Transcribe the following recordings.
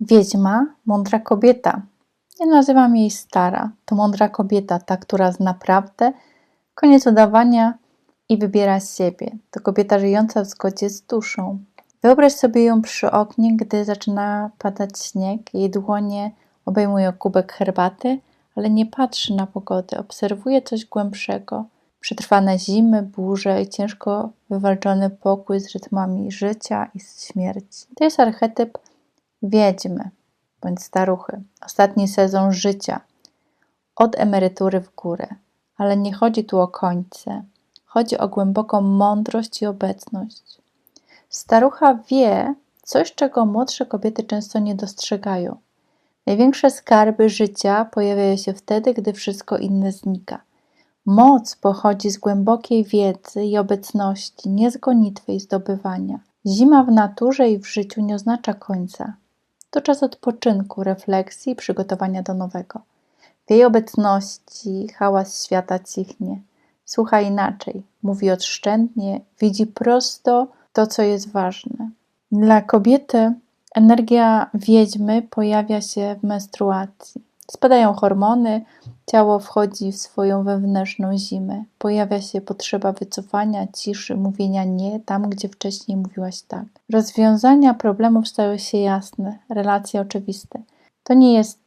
Wiedźma, mądra kobieta. Nie nazywam jej stara. To mądra kobieta, ta, która zna prawdę, koniec udawania i wybiera siebie. To kobieta żyjąca w zgodzie z duszą. Wyobraź sobie ją przy oknie, gdy zaczyna padać śnieg. Jej dłonie obejmują kubek herbaty, ale nie patrzy na pogodę, obserwuje coś głębszego. Przetrwane zimy, burze i ciężko wywalczony pokój z rytmami życia i śmierci. To jest archetyp wiedźmy bądź staruchy. Ostatni sezon życia. Od emerytury w górę. Ale nie chodzi tu o końce. Chodzi o głęboką mądrość i obecność. Starucha wie coś, czego młodsze kobiety często nie dostrzegają. Największe skarby życia pojawiają się wtedy, gdy wszystko inne znika. Moc pochodzi z głębokiej wiedzy i obecności, nie z gonitwy i zdobywania. Zima w naturze i w życiu nie oznacza końca. To czas odpoczynku, refleksji i przygotowania do nowego. W jej obecności hałas świata cichnie. Słucha inaczej, mówi odszczętnie, widzi prosto to, co jest ważne. Dla kobiety energia wiedźmy pojawia się w menstruacji. Spadają hormony, ciało wchodzi w swoją wewnętrzną zimę. Pojawia się potrzeba wycofania, ciszy, mówienia nie tam, gdzie wcześniej mówiłaś tak. Rozwiązania problemów stały się jasne, relacje oczywiste. To nie jest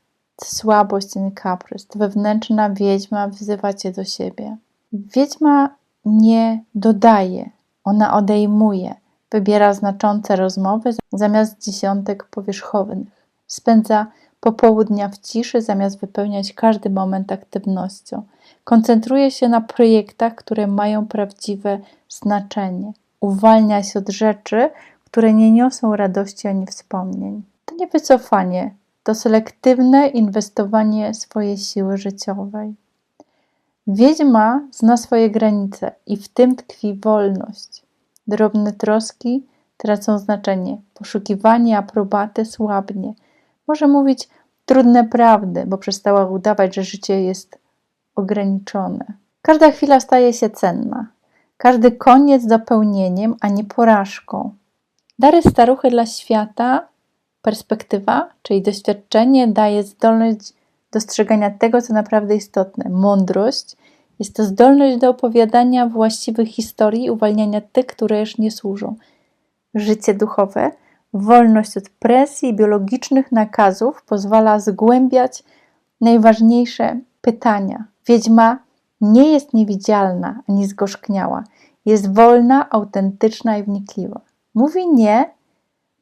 słabość ani kaprys. Wewnętrzna wiedźma wzywa cię do siebie. Wiedźma nie dodaje, ona odejmuje. Wybiera znaczące rozmowy zamiast dziesiątek powierzchownych. Spędza popołudnia w ciszy, zamiast wypełniać każdy moment aktywnością. Koncentruje się na projektach, które mają prawdziwe znaczenie. Uwalnia się od rzeczy, które nie niosą radości ani wspomnień. To nie wycofanie, to selektywne inwestowanie swojej siły życiowej. Wiedźma zna swoje granice i w tym tkwi wolność. Drobne troski tracą znaczenie, poszukiwanie aprobaty słabnie. Może mówić trudne prawdy, bo przestała udawać, że życie jest ograniczone. Każda chwila staje się cenna. Każdy koniec dopełnieniem, a nie porażką. Dary staruchy dla świata, perspektywa, czyli doświadczenie, daje zdolność dostrzegania tego, co naprawdę istotne. Mądrość jest to zdolność do opowiadania właściwych historii uwalniania tych, które już nie służą. Życie duchowe Wolność od presji i biologicznych nakazów pozwala zgłębiać najważniejsze pytania. Wiedźma nie jest niewidzialna ani zgorzkniała. Jest wolna, autentyczna i wnikliwa. Mówi nie,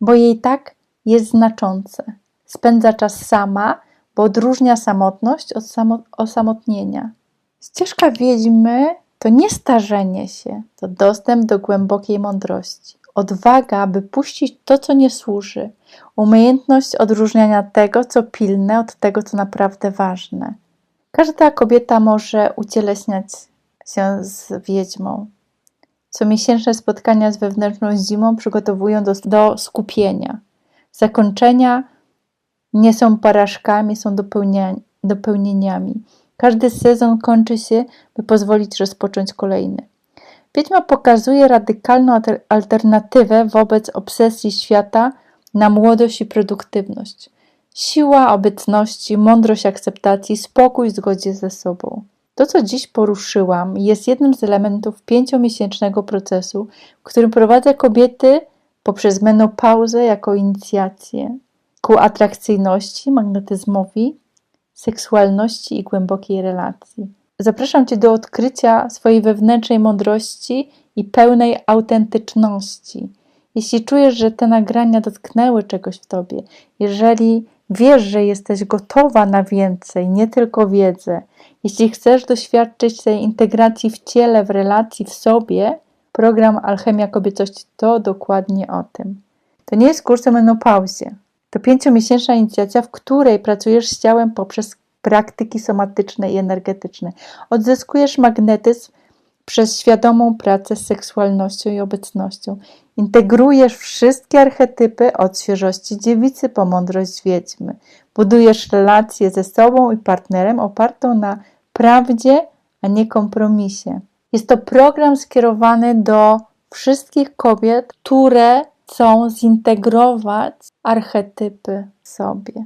bo jej tak jest znaczące. Spędza czas sama, bo odróżnia samotność od osamotnienia. Ścieżka wiedźmy to nie starzenie się, to dostęp do głębokiej mądrości odwaga, aby puścić to, co nie służy, umiejętność odróżniania tego, co pilne, od tego, co naprawdę ważne. Każda kobieta może ucieleśniać się z wiedźmą. Comiesięczne spotkania z wewnętrzną zimą przygotowują do, do skupienia. Zakończenia nie są porażkami, są dopełnieniami. Każdy sezon kończy się, by pozwolić rozpocząć kolejny. Wiedźma pokazuje radykalną alternatywę wobec obsesji świata na młodość i produktywność. Siła obecności, mądrość akceptacji, spokój w zgodzie ze sobą. To, co dziś poruszyłam, jest jednym z elementów pięciomiesięcznego procesu, w którym prowadzę kobiety poprzez menopauzę jako inicjację ku atrakcyjności, magnetyzmowi, seksualności i głębokiej relacji. Zapraszam Cię do odkrycia swojej wewnętrznej mądrości i pełnej autentyczności. Jeśli czujesz, że te nagrania dotknęły czegoś w Tobie, jeżeli wiesz, że jesteś gotowa na więcej, nie tylko wiedzę, jeśli chcesz doświadczyć tej integracji w ciele, w relacji, w sobie, program Alchemia Kobiecości to dokładnie o tym. To nie jest kurs o menopauzie. To pięciomiesięczna inicjacja, w której pracujesz z ciałem poprzez praktyki somatyczne i energetyczne. Odzyskujesz magnetyzm przez świadomą pracę z seksualnością i obecnością. Integrujesz wszystkie archetypy od świeżości dziewicy po mądrość wiedźmy. Budujesz relację ze sobą i partnerem opartą na prawdzie, a nie kompromisie. Jest to program skierowany do wszystkich kobiet, które chcą zintegrować archetypy sobie.